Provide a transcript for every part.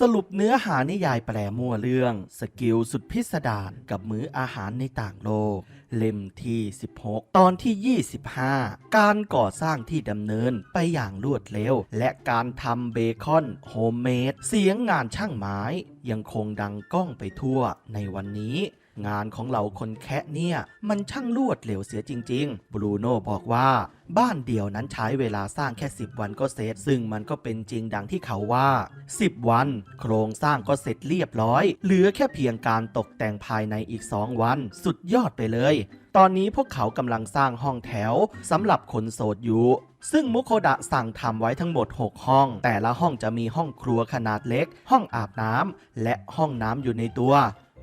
สรุปเนื้อหานิยายแปลมั่วเรื่อง สกิลสุดพิสดารกับมื้ออาหารในต่างโลก เล่มที่ 16 ตอนที่ 25 การก่อสร้างที่ดำเนินไปอย่างรวดเร็ว และการทำเบคอนโฮมเมดเสียงงานช่างไม้ ยังคงดังก้องไปทั่วในวันนี้ งานของเราคนแคะเนี่ย มันช่างรวดเร็วเสียจริง ๆ บรูโน่บอกว่าบ้านเดียวนั้นใช้เวลาสร้างแค่ 10 วันก็เสร็จ ซึ่งมันก็เป็นจริงดังที่เขาว่า 10 วัน โครงสร้างก็เสร็จเรียบร้อย เหลือแค่เพียงการตกแต่งภายในอีก 2 วัน สุดยอดไปเลย ตอนนี้พวกเขากำลังสร้างห้องแถวสำหรับคนโสดอยู่ ซึ่งมุโคดะสั่งทำไว้ทั้งหมด 6 ห้อง แต่ละห้องจะมีห้องครัวขนาดเล็ก ห้องอาบน้ำและห้องน้ำอยู่ในตัว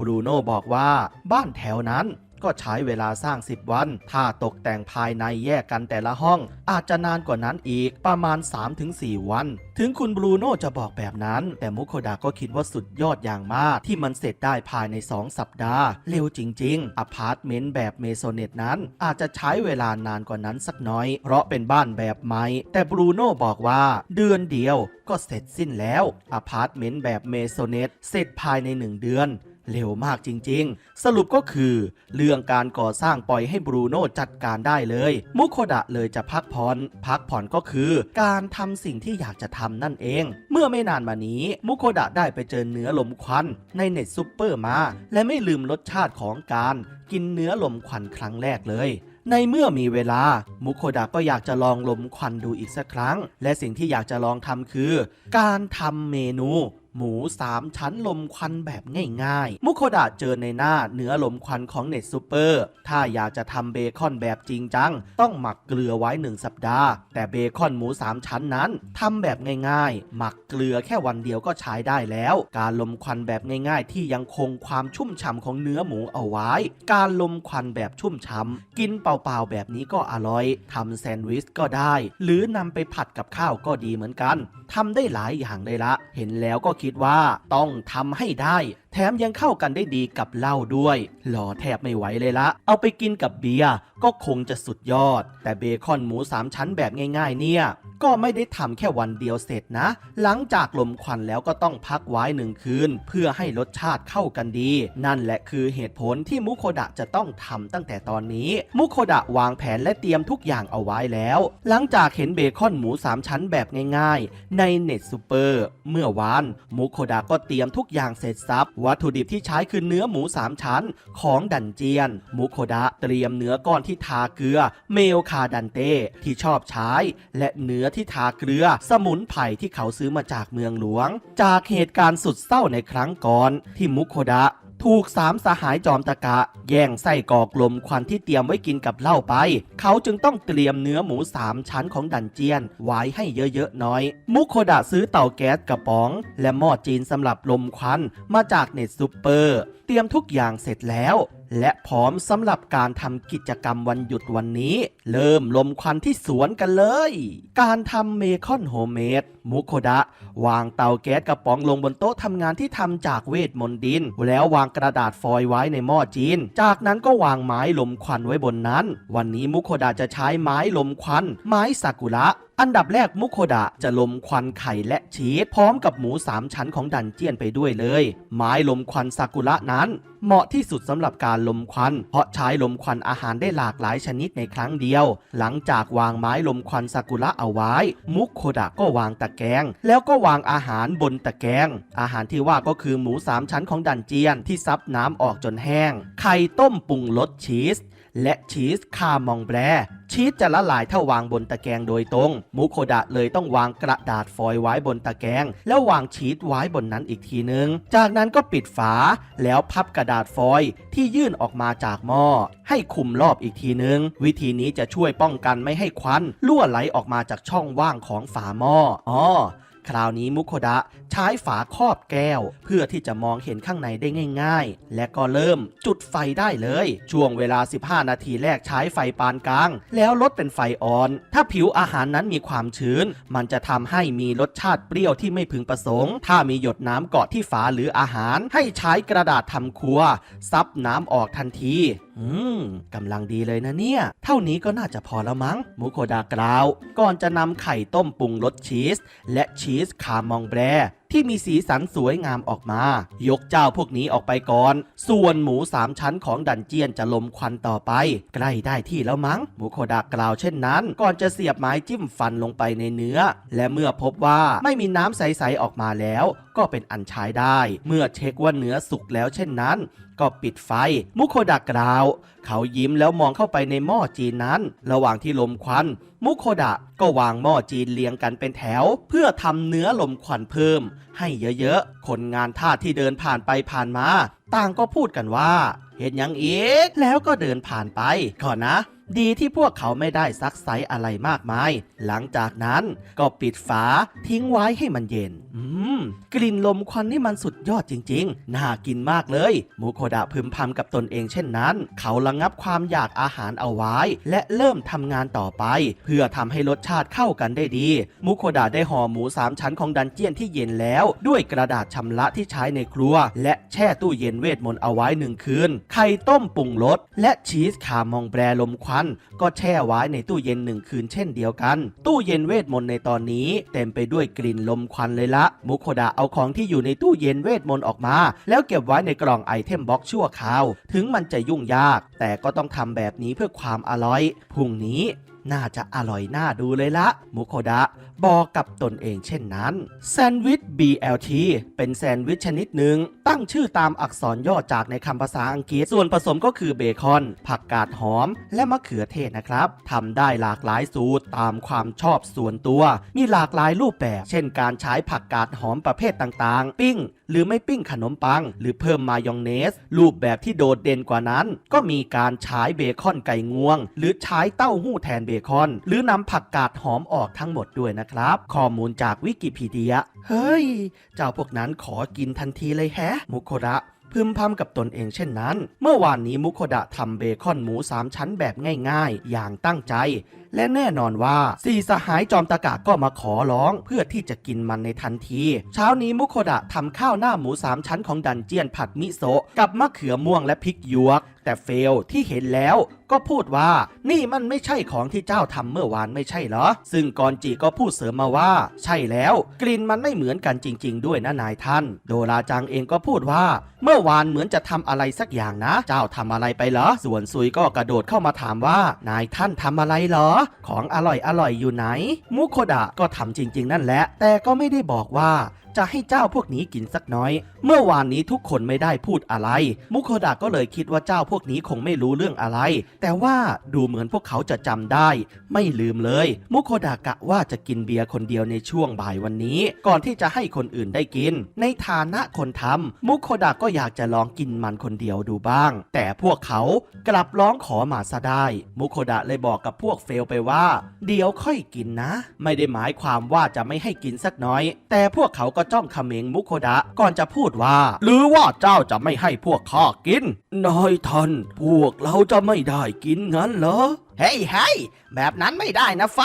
บรูโน่บอกว่าบ้านแถวนั้นก็ใช้เวลาสร้าง 10 วัน ถ้าตกแต่งภายในแยกกันแต่ละห้อง อาจจะนานกว่านั้นอีกประมาณ 3-4 วัน ถึงคุณบรูโน่จะบอกแบบนั้น แต่มุโคดะก็คิดว่าสุดยอดอย่างมาก ที่มันเสร็จได้ภายใน 2 สัปดาห์ เร็วจริง ๆ อพาร์ตเมนต์แบบเมโซเนตนั้น อาจจะใช้เวลานานกว่านั้นสักน้อย เพราะเป็นบ้านแบบไม้แต่บรูโน่บอกว่าเดือนเดียวก็เสร็จสิ้นแล้ว อพาร์ตเมนต์แบบเมโซเนตเสร็จภายใน 1 เดือน เร็วมากจริงๆ สรุปก็คือ เรื่องการก่อสร้างปล่อยให้บรูโน่จัดการได้เลย มุโคดะเลยจะพักผ่อน พักผ่อนก็คือ การทำสิ่งที่อยากจะทำนั่นเอง เมื่อไม่นานมานี้ มุโคดะได้ไปเจอเนื้อลมควันในเน็ตซูเปอร์มา และไม่ลืมรสชาติของการกินเนื้อลมควันครั้งแรกเลยในเมื่อมีเวลา มุโคดะก็อยากจะลองลมควันดูอีกสักครั้ง และสิ่งที่อยากจะลองทำคือ การทำเมนู หมูสามชั้นลมควันแบบง่ายๆ มุโคดะเจอในหน้าเนื้อลมควันของเน็ตซูเปอร์ ถ้าอยากจะทำเบคอนแบบจริงจัง ต้องหมักเกลือไว้1สัปดาห์ แต่เบคอนหมู3ชั้นนั้นทำแบบง่ายๆ หมักเกลือแค่วันเดียวก็ใช้ได้แล้ว การลมควันแบบง่ายๆ ที่ยังคงความชุ่มฉ่ำของเนื้อหมูเอาไว้ การลมควันแบบชุ่มฉ่ำกินเปล่าๆแบบนี้ก็อร่อยทำแซนด์วิชก็ได้ หรือนำไปผัดกับข้าวก็ดีเหมือนกันทำได้หลายอย่างเลยละ เห็นแล้วก็คิดว่าต้องทำให้ได้แถมยังเข้ากันได้ดีกับเหล้าด้วย หล่อแทบไม่ไหวเลยละ เอาไปกินกับเบียร์ก็คงจะสุดยอด แต่เบคอนหมูสามชั้นแบบง่ายๆเนี่ย ก็ไม่ได้ทำแค่วันเดียวเสร็จนะ หลังจากลมควันแล้วก็ต้องพักไว้หนึ่งคืน เพื่อให้รสชาติเข้ากันดี นั่นแหละคือเหตุผลที่มุโคดะจะต้องทำตั้งแต่ตอนนี้ มุโคดะวางแผนและเตรียมทุกอย่างเอาไว้แล้ว หลังจากเห็นเบคอนหมูสามชั้นแบบง่ายๆ ในเน็ตซูเปอร์เมื่อวานมุโคดะก็เตรียมทุกอย่างเสร็จสับวัตถุดิบที่ใช้คือเนื้อหมูสามชั้น ของดันเจียน มุโคดะเตรียมเนื้อก้อนที่ทาเกลือ เมลคาดันเต้ที่ชอบใช้ และเนื้อที่ทาเกลือ สมุนไพรที่เขาซื้อมาจากเมืองหลวง จากเหตุการณ์สุดเศร้าในครั้งก่อน ที่มุโคดะ ถูกสามสหายจอมตะกะ แย่งไส้กอกลมควันที่เตรียมไว้กินกับเหล้าไป เขาจึงต้องเตรียมเนื้อหมูสามชั้นของดันเจียน ไว้ให้เยอะๆน้อย มุโคดะซื้อเตาแก๊สกระป๋อง และหม้อจีนสำหรับลมควันมาจากเน็ตซูเปอร์ ตรียมทุกอย่างเสร็จแล้ว และพร้อมสำหรับการทำกิจกรรมวันหยุดวันนี้ เริ่มลมควันที่สวนกันเลย การทำเมคอนโฮเมดมุโคดะ วางเตาแก๊สกระป๋องลงบนโต๊ะทำงานที่ทำจากเวทมนต์ดิน แล้ววางกระดาษฟอยล์ไว้ในหม้อจีน จากนั้นก็วางไม้ลมควันไว้บนนั้น วันนี้มุโคดะจะใช้ไม้ลมควัน ไม้ซากุระ อันดับแรกมุโคดะจะลมควันไข่และชีสพร้อมกับหมูสามชั้นของดันเจียนไปด้วยเลย ไม้ลมควันซากุระนั้น เหมาะที่สุดสำหรับการลมควัน เพราะใช้ลมควันอาหารได้หลากหลายชนิดในครั้งเดียว หลังจากวางไม้ลมควันซากุระเอาไว้ มุโคดะก็วางตะแกรงแล้วก็วางอาหารบนตะแกรงอาหารที่ว่าก็คือหมูสามชั้นของดันเจียนที่ซับน้ำออกจนแห้ง ไข่ต้มปรุงรสชีส และชีสคามองแบรชีสจะละลายถ้าวางบนตะแกรงโดยตรง มุโคดะเลยต้องวางกระดาษฟอยล์ไว้บนตะแกรงแล้ววางชีสไว้บนนั้นอีกทีนึง จากนั้นก็ปิดฝา แล้วพับกระดาษฟอยล์ที่ยื่นออกมาจากหม้อให้คุมรอบอีกทีนึง วิธีนี้จะช่วยป้องกันไม่ให้ควันรั่วไหลออกมาจากช่องว่างของฝาหม้ออ๋อ คราวนี้มุโคดะใช้ฝาครอบแก้ว เพื่อที่จะมองเห็นข้างในได้ง่าย ๆ และก็เริ่มจุดไฟได้เลย ช่วงเวลา 15 นาทีแรกใช้ไฟปานกลาง แล้วลดเป็นไฟอ่อน ถ้าผิวอาหารนั้นมีความชื้น มันจะทำให้มีรสชาติเปรี้ยวที่ไม่พึงประสงค์ ถ้ามีหยดน้ำเกาะที่ฝาหรืออาหาร ให้ใช้กระดาษทำครัว ซับน้ำออกทันทีอืมกำลังดีเลยนะเนี่ย เท่านี้ก็น่าจะพอแล้วมั้ง มุโคดากล่าว ก่อนจะนำไข่ต้มปรุงรสชีส และชีีสคามองแบร ที่มีสีสันสวยงามออกมา ยกเจ้าพวกนี้ออกไปก่อน ส่วนหมูสามชั้นของดันเจียนจะลมควันต่อไป ใกล้ได้ที่แล้วมั้งมุโคดากล่าวเช่นนั้น ก่อนจะเสียบไม้จิ้มฟันลงไปในเนื้อ และเมื่อพบว่าไม่มีน้ำใสๆออกมาแล้ว ก็เป็นอันใช้ได้ เมื่อเช็คว่าเนื้อสุกแล้วเช่นนั้น ก็ปิดไฟ มุโคดะกล่าว เขายิ้มแล้วมองเข้าไปในหม้อจีนนั้น ระหว่างที่ลมควัน มุโคดะก็วางหม้อจีนเรียงกันเป็นแถว เพื่อทำเนื้อลมควันเพิ่มให้เยอะๆ คนงานทาสที่เดินผ่านไปผ่านมา ต่างก็พูดกันว่า เห็นยังอีก แล้วก็เดินผ่านไปก่อนนะ ดีที่พวกเขาไม่ได้ซักไซอะไรมากมาย หลังจากนั้นก็ปิดฝาทิ้งไว้ให้มันเย็น อืม กลิ่นลมควันนี่มันสุดยอดจริง ๆ น่ากินมากเลย มูโคดะพึมพำกับตนเองเช่นนั้น เขาระงับความอยากอาหารเอาไว้ และเริ่มทำงานต่อไป เพื่อทำให้รสชาติเข้ากันได้ดี มูโคดะได้ห่อหมูสามชั้นของดันเจียนที่เย็นแล้ว ด้วยกระดาษชำระที่ใช้ในครัว และแช่ตู้เย็นเวทมนต์เอาไว้หนึ่งคืน ไข่ต้มปรุงรสและชีสคามองแบรลมควันก็แช่ไว้ในตู้เย็นหนึ่งคืนเช่นเดียวกัน ตู้เย็นเวทมนต์ในตอนนี้ เต็มไปด้วยกลิ่นลมควันเลยละ มุโคดะเอาของที่อยู่ในตู้เย็นเวทมนต์ออกมา แล้วเก็บไว้ในกล่องไอเทมบ็อกชั่วคราว ถึงมันจะยุ่งยาก แต่ก็ต้องทำแบบนี้เพื่อความอร่อยพรุ่งนี้น่าจะอร่อยน่าดูเลยละ มุโคดะ บอกกับตนเองเช่นนั้น แซนด์วิช BLT เป็นแซนด์วิชชนิดหนึ่งตั้งชื่อตามอักษรย่อจากในคำภาษาอังกฤษ ส่วนผสมก็คือเบคอน ผักกาดหอม และมะเขือเทศนะครับทำได้หลากหลายสูตรตามความชอบส่วนตัว มีหลากหลายรูปแบบ เช่นการใช้ผักกาดหอมประเภทต่างๆ ปิ้ง หรือไม่ปิ้งขนมปัง หรือเพิ่มมายองเนส รูปแบบที่โดดเด่นกว่านั้น ก็มีการใช้เบคอนไก่งวง หรือใช้เต้าหู้แทนเบคอน หรือนำผักกาดหอมออกทั้งหมดด้วยนะครับข้อมูลจากวิกิพีเดีย เฮ้ย เจ้าพวกนั้นขอกินทันทีเลยแฮะ มุโคระพึมพำกับตนเองเช่นนั้น เมื่อวานนี้มุโคดะทำเบคอนหมูสามชั้นแบบง่ายๆ อย่างตั้งใจ และแน่นอนว่าสี่สหายจอมตะกะก็มาขอร้องเพื่อที่จะกินมันในทันที เช้านี้มุโคดะทำข้าวหน้าหมูสามชั้นของดันเจียนผัดมิโซะกับมะเขือม่วงและพริกหยวก แต่เฟลที่เห็นแล้วก็พูดว่านี่มันไม่ใช่ของที่เจ้าทำเมื่อวานไม่ใช่เหรอ ซึ่งกอนจีก็พูดเสริมมาว่า ใช่แล้ว กลิ่นมันไม่เหมือนกันจริง ๆ ด้วยนะนายท่าน โดราจังเองก็พูดว่า เมื่อวานเหมือนจะทำอะไรสักอย่างนะ เจ้าทำอะไรไปเหรอ ส่วนซุยก็กระโดดเข้ามาถามว่า นายท่านทำอะไรเหรอ ของอร่อยอร่อยอยู่ไหน มุโคดะก็ทำจริง ๆ นั่นแหละ แต่ก็ไม่ได้บอกว่า จะให้เจ้าพวกนี้กินสักน้อย เมื่อวานนี้ทุกคนไม่ได้พูดอะไร มุโคดะก็เลยคิดว่าเจ้าพวกนี้คงไม่รู้เรื่องอะไร แต่ว่าดูเหมือนพวกเขาจะจำได้ ไม่ลืมเลย มุโคดะกะว่าจะกินเบียร์คนเดียวในช่วงบ่ายวันนี้ ก่อนที่จะให้คนอื่นได้กิน ในฐานะคนทำมุโคดะก็อยากจะลองกินมันคนเดียวดูบ้าง แต่พวกเขากลับร้องขอมาซะได้ มุโคดะเลยบอกกับพวกเฟลไปว่า เดี๋ยวค่อยกินนะ ไม่ได้หมายความว่าจะไม่ให้กินสักน้อย แต่พวกเขาก็จ้องเขม็งมุโคดะก่อนจะพูดว่า หรือว่าเจ้าจะไม่ให้พวกข้ากิน น้อยท่าน พวกเราจะไม่ได้กินงั้นเหรอเฮ้ยเฮ้ยแบบนั้นไม่ได้นะไฟ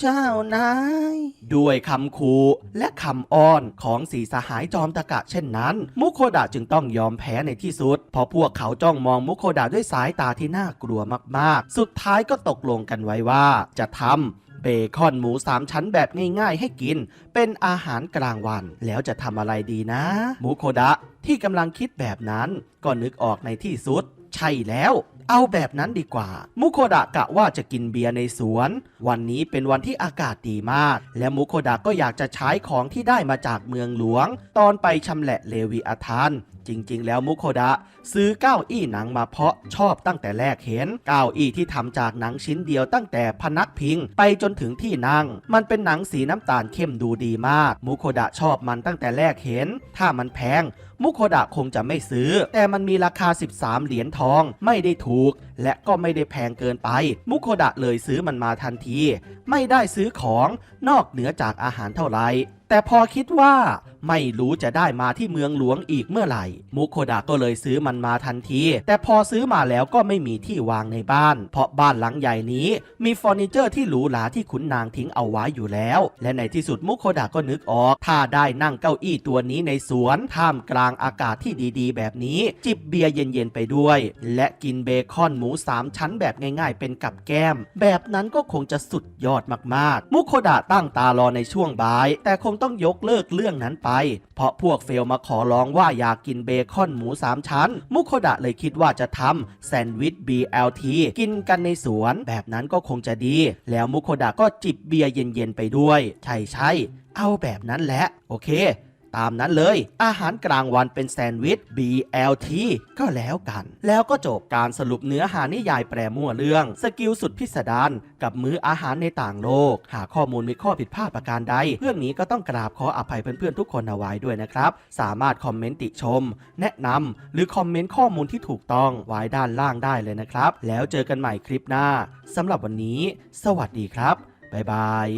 เจ้านาย ด้วยคำคูและคำอ้อนของสีสหายจอมตะกะเช่นนั้น มุโคดะจึงต้องยอมแพ้ในที่สุด เพราะพวกเขาจ้องมองมุโคดะด้วยสายตาที่น่ากลัวมากๆ สุดท้ายก็ตกลงกันไว้ว่าจะทำ เบคอนหมูสามชั้นแบบง่ายๆให้กิน เป็นอาหารกลางวัน แล้วจะทำอะไรดีนะมูโคดะที่กำลังคิดแบบนั้นก็นึกออกในที่สุด ใช่แล้ว เอาแบบนั้นดีกว่า มุโคดะกะว่าจะกินเบียร์ในสวน วันนี้เป็นวันที่อากาศดีมาก และมุโคดะก็อยากจะใช้ของที่ได้มาจากเมืองหลวง ตอนไปชำแหละเลวีอาทานจริง ๆ แล้วมุโคดะ ซื้อเก้าอี้หนังมาเพาะชอบตั้งแต่แรกเห็น เก้าอี้ที่ทำจากหนังชิ้นเดียวตั้งแต่พนักพิง ไปจนถึงที่นั่ง มันเป็นหนังสีน้ำตาลเข้มดูดีมาก มุโคดะชอบมันตั้งแต่แรกเห็น ถ้ามันแพง มุโคดะคงจะไม่ซื้อ แต่มันมีราคา 13 เหรียญทอง ไม่ได้ถูก และก็ไม่ได้แพงเกินไป มุโคดะเลยซื้อมันมาทันที ไม่ได้ซื้อของนอกเหนือจากอาหารเท่าไหร่แต่พอคิดว่า ไม่รู้จะได้มาที่เมืองหลวงอีกเมื่อไหร่ มุโคดะก็เลยซื้อมันมาทันที แต่พอซื้อมาแล้วก็ไม่มีที่วางในบ้าน เพราะบ้านหลังใหญ่นี้ มีเฟอร์นิเจอร์ที่หรูหราที่ขุนนางทิ้งเอาไว้อยู่แล้ว และในที่สุดมุโคดะก็นึกออก ถ้าได้นั่งเก้าอี้ตัวนี้ในสวนท่ามกลางอากาศที่ดีๆ แบบนี้ จิบเบียร์เย็นๆไปด้วย และกินเบคอนหมูสามชั้นแบบง่ายๆ เป็นกับแก้ม แบบนั้นก็คงจะสุดยอดมากๆ มุโคดะตั้งตารอในช่วงบ่าย แต่คงต้องยกเลิกเรื่องนั้นไปเพราะพวกเฟลมาขอร้องว่าอยากกินเบคอนหมูสามชั้น มุโคดะเลยคิดว่าจะทำแซนด์วิช BLT กินกันในสวนแบบนั้นก็คงจะดี แล้วมุโคดะก็จิบเบียร์เย็นๆไปด้วย ใช่ใช่เอาแบบนั้นแหละ โอเค ตามนั้นเลย อาหารกลางวันเป็นแซนด์วิช BLT ก็แล้วกัน แล้วก็จบการสรุปเนื้อหานิยายแปรมั่วเรื่อง สกิลสุดพิสดารกับมื้ออาหารในต่างโลก หากข้อมูลมีข้อผิดพลาดประการใด เรื่องนี้ก็ต้องกราบขออภัยเพื่อนๆทุกคนเอาไว้ด้วยนะครับ สามารถคอมเมนต์ติชม แนะนำหรือคอมเมนต์ข้อมูลที่ถูกต้องไว้ด้านล่างได้เลยนะครับ แล้วเจอกันใหม่คลิปหน้าสำหรับวันนี้ สวัสดีครับบ๊ายบาย